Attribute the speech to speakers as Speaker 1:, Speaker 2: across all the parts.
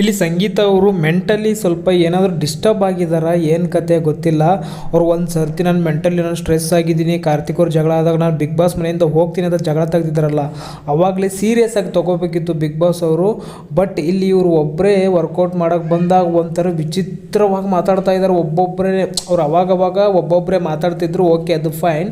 Speaker 1: ಇಲ್ಲಿ ಸಂಗೀತ ಅವರು ಮೆಂಟಲಿ ಸ್ವಲ್ಪ ಏನಾದರೂ ಡಿಸ್ಟರ್ಬ್ ಆಗಿದಾರ? ಏನು ಕತೆ ಗೊತ್ತಿಲ್ಲ. ಅವ್ರು ಒಂದು ಸರ್ತಿ ನಾನು ಮೆಂಟಲಿ ನಾನು ಸ್ಟ್ರೆಸ್ ಆಗಿದ್ದೀನಿ, ಕಾರ್ತಿಕ್ ಅವ್ರ ಜಗಳ ಆದಾಗ ನಾನು ಬಿಗ್ ಬಾಸ್ ಮನೆಯಿಂದ ಹೋಗ್ತೀನಿ ಅಂತ ಜಗಳ ತೆಗ್ದಿದ್ದಾರಲ್ಲ, ಅವಾಗಲೇ ಸೀರಿಯಸ್ ಆಗಿ ತೊಗೋಬೇಕಿತ್ತು ಬಿಗ್ ಬಾಸ್ ಅವರು. ಬಟ್ ಇಲ್ಲಿ ಇವರು ಒಬ್ಬರೇ ವರ್ಕೌಟ್ ಮಾಡೋಕ್ಕೆ ಬಂದಾಗ ಒಂಥರ ವಿಚಿತ್ರವಾಗಿ ಮಾತಾಡ್ತಾ ಇದ್ದಾರೆ ಒಬ್ಬೊಬ್ಬರೇ ಅವ್ರು ಅವಾಗವಾಗ ಒಬ್ಬೊಬ್ಬರೇ ಮಾತಾಡ್ತಿದ್ರು ಓಕೆ ಅದು ಫೈನ್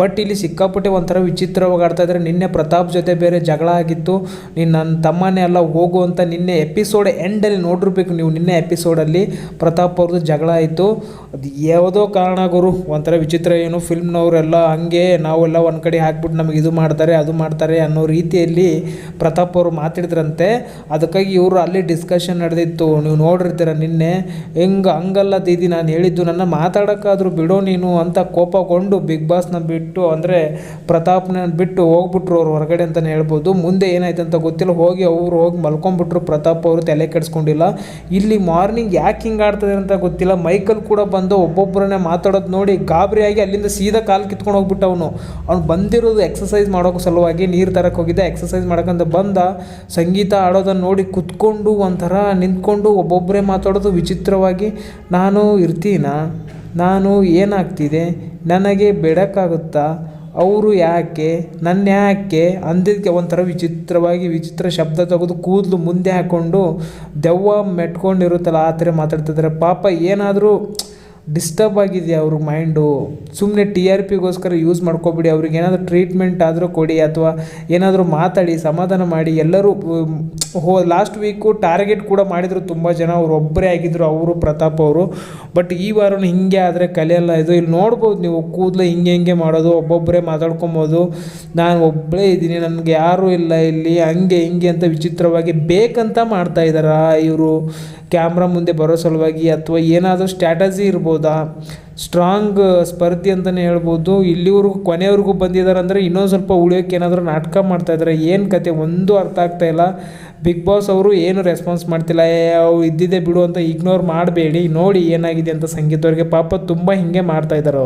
Speaker 1: ಬಟ್ ಇಲ್ಲಿ ಸಿಕ್ಕಾಪಟ್ಟೆ ಒಂಥರ ವಿಚಿತ್ರವಾಗಿ ಆಡ್ತಾ ಇದ್ದಾರೆ ನಿನ್ನೆ ಪ್ರತಾಪ್ ಜೊತೆ ಬೇರೆ ಜಗಳ ಆಗಿತ್ತು. ನೀನು ನನ್ನ ತಮ್ಮನೇ ಅಲ್ಲ, ಹೋಗು ಅಂತ ನಿನ್ನೆ ಎಪಿಸೋಡ್ ಎಂಡಲ್ಲಿ ನೋಡಿರ್ಬೇಕು ನೀವು ನಿನ್ನೆ ಎಪಿಸೋಡಲ್ಲಿ ಪ್ರತಾಪ್ ಅವ್ರದ್ದು ಜಗಳ ಆಯಿತು. ಅದು ಯಾವುದೋ ಕಾರಣ ಗುರು, ಒಂಥರ ವಿಚಿತ್ರ ಏನು ಫಿಲ್ಮ್ನವರೆಲ್ಲ ಹಂಗೆ ನಾವೆಲ್ಲ ಒಂದು ಕಡೆ ಹಾಕ್ಬಿಟ್ಟು ನಮಗೆ ಇದು ಮಾಡ್ತಾರೆ, ಅದು ಮಾಡ್ತಾರೆ ಅನ್ನೋ ರೀತಿಯಲ್ಲಿ ಪ್ರತಾಪ್ ಅವರು ಮಾತಾಡಿದ್ರಂತೆ. ಅದಕ್ಕಾಗಿ ಇವರು ಅಲ್ಲಿ ಡಿಸ್ಕಷನ್ ನಡೆದಿತ್ತು. ನೀವು ನೋಡಿರ್ತೀರ ನಿನ್ನೆ? ಹೆಂಗೆ ಹಂಗಲ್ಲ ದೀದಿ, ನಾನು ಹೇಳಿದ್ದು ನನ್ನ ಮಾತಾಡೋಕ್ಕಾದರೂ ಬಿಡೋ ನೀನು ಅಂತ ಕೋಪಗೊಂಡು ಬಿಗ್ ಬಾಸ್ನ ಬಿಟ್ಟು, ಅಂದರೆ ಪ್ರತಾಪ್ನ ಬಿಟ್ಟು ಹೋಗ್ಬಿಟ್ರು ಅವ್ರು ಹೊರಗಡೆ ಅಂತಲೇ ಹೇಳ್ಬೋದು. ಮುಂದೆ ಏನಾಯ್ತು ಅಂತ ಗೊತ್ತಿಲ್ಲ. ಹೋಗಿ ಅವರು ಹೋಗಿ ಮಲ್ಕೊಂಡ್ಬಿಟ್ರು ಪ್ರತಾಪ್ ಅವರು ತಲೆ ಕೆಡಿಸ್ಕೊಂಡಿಲ್ಲ. ಇಲ್ಲಿ ಮಾರ್ನಿಂಗ್ ಯಾಕೆ ಹಿಂಗೆ ಆಡ್ತದೆ ಅಂತ ಗೊತ್ತಿಲ್ಲ. ಮೈಕಲ್ ಕೂಡ ಬಂದು ಒಬ್ಬೊಬ್ಬರನ್ನೇ ಮಾತಾಡೋದು ನೋಡಿ ಗಾಬರಿಯಾಗಿ ಅಲ್ಲಿಂದ ಸೀದಾ ಕಾಲು ಕಿತ್ಕೊಂಡು ಹೋಗ್ಬಿಟ್ಟ ಅವನು. ಅವ್ನು ಬಂದಿರೋದು ಎಕ್ಸಸೈಸ್ ಮಾಡೋಕೆ ಸಲುವಾಗಿ ನೀರು ತರಕ್ಕೆ ಹೋಗಿದ್ದೆ. ಎಕ್ಸಸೈಸ್ ಮಾಡೋಕ್ಕಂತ ಬಂದ. ಸಂಗೀತ ಆಡೋದನ್ನು ನೋಡಿ ಕುತ್ಕೊಂಡು ಒಂಥರ ನಿಂತ್ಕೊಂಡು ಒಬ್ಬೊಬ್ಬರೇ ಮಾತಾಡೋದು ವಿಚಿತ್ರವಾಗಿ. ನಾನು ಇರ್ತೀನಾ? ನಾನು ಏನಾಗ್ತಿದೆ? ನನಗೆ ಬಿಡೋಕ್ಕಾಗುತ್ತಾ ಅವರು ಯಾಕೆ ನನ್ನ ಯಾಕೆ ಅಂದಿದ್ದಕ್ಕೆ ಒಂಥರ ವಿಚಿತ್ರವಾಗಿ ವಿಚಿತ್ರ ಶಬ್ದ ತೆಗೆದು ಕೂದಲು ಮುಂದೆ ಹಾಕ್ಕೊಂಡು ದೆವ್ವ ಮೆಟ್ಕೊಂಡಿರುತ್ತಲ್ಲ, ಆ ಥರ ಮಾತಾಡ್ತಿದ್ದಾರೆ. ಪಾಪ ಏನಾದರೂ ಡಿಸ್ಟರ್ಬ್ ಆಗಿದೆಯಾ ಅವ್ರ ಮೈಂಡು ಸುಮ್ಮನೆ ಟಿ ಆರ್ ಪಿಗೋಸ್ಕರ ಯೂಸ್ ಮಾಡ್ಕೊಬಿಡಿ, ಅವ್ರಿಗೆ ಏನಾದರೂ ಟ್ರೀಟ್ಮೆಂಟ್ ಆದರೂ ಕೊಡಿ ಅಥವಾ ಏನಾದರೂ ಮಾತಾಡಿ, ಸಮಾಧಾನ ಮಾಡಿ, ಎಲ್ಲರೂ ಹೋ ಲಾಸ್ಟ್ ವೀಕು ಟಾರ್ಗೆಟ್ ಕೂಡ ಮಾಡಿದರು ತುಂಬ ಜನ, ಅವ್ರು ಒಬ್ಬರೇ ಆಗಿದ್ದರು ಅವರು ಪ್ರತಾಪ್ ಅವರು. ಬಟ್ ಈ ವಾರನೂ ಹೀಗೆ ಆದರೆ ಕಲಿಯಲ್ಲ ಇದು. ಇಲ್ಲಿ ನೋಡ್ಬೋದು ನೀವು, ಕೂದಲು ಹಿಂಗೆ ಹಿಂಗೆ ಮಾಡೋದು, ಒಬ್ಬೊಬ್ಬರೇ ಮಾತಾಡ್ಕೊಬೋದು. ನಾನು ಒಬ್ಬಳೇ ಇದ್ದೀನಿ, ನನಗೆ ಯಾರೂ ಇಲ್ಲ ಇಲ್ಲಿ, ಹಂಗೆ ಹಿಂಗೆ ಅಂತ ವಿಚಿತ್ರವಾಗಿ ಬೇಕಂತ ಮಾಡ್ತಾ ಇದ್ದಾರಾ ಇವರು? ಕ್ಯಾಮ್ರಾ ಮುಂದೆ ಬರೋ ಸಲುವಾಗಿ ಅಥವಾ ಏನಾದರೂ ಸ್ಟ್ರಾಟಜಿ ಇರ್ಬೋದಾ? ಸ್ಟ್ರಾಂಗ್ ಸ್ಪರ್ಧಿ ಅಂತಲೇ ಹೇಳ್ಬೋದು. ಇಲ್ಲಿವರೆಗೂ ಕೊನೆವರೆಗೂ ಬಂದಿದ್ದಾರೆ ಅಂದರೆ ಇನ್ನೊಂದು ಸ್ವಲ್ಪ ಉಳಿಯೋಕ್ಕೆ ಏನಾದರೂ ನಾಟಕ ಮಾಡ್ತಾ ಇದ್ದಾರೆ. ಏನು ಕತೆ? ಒಂದು ಅರ್ಥ ಆಗ್ತಾ ಇಲ್ಲ. ಬಿಗ್ ಬಾಸ್ ಅವರು ಏನು ರೆಸ್ಪಾನ್ಸ್ ಮಾಡ್ತಿಲ್ಲ? ಅವು ಇದ್ದಿದ್ದೆ ಬಿಡು ಅಂತ ಇಗ್ನೋರ್ ಮಾಡಬೇಡಿ. ನೋಡಿ ಏನಾಗಿದೆ ಅಂತ ಸಂಗೀತವ್ರಿಗೆ. ಪಾಪ ತುಂಬ ಹಿಂಗೆ ಮಾಡ್ತಾ ಇದ್ದಾರೆ ಅವರು.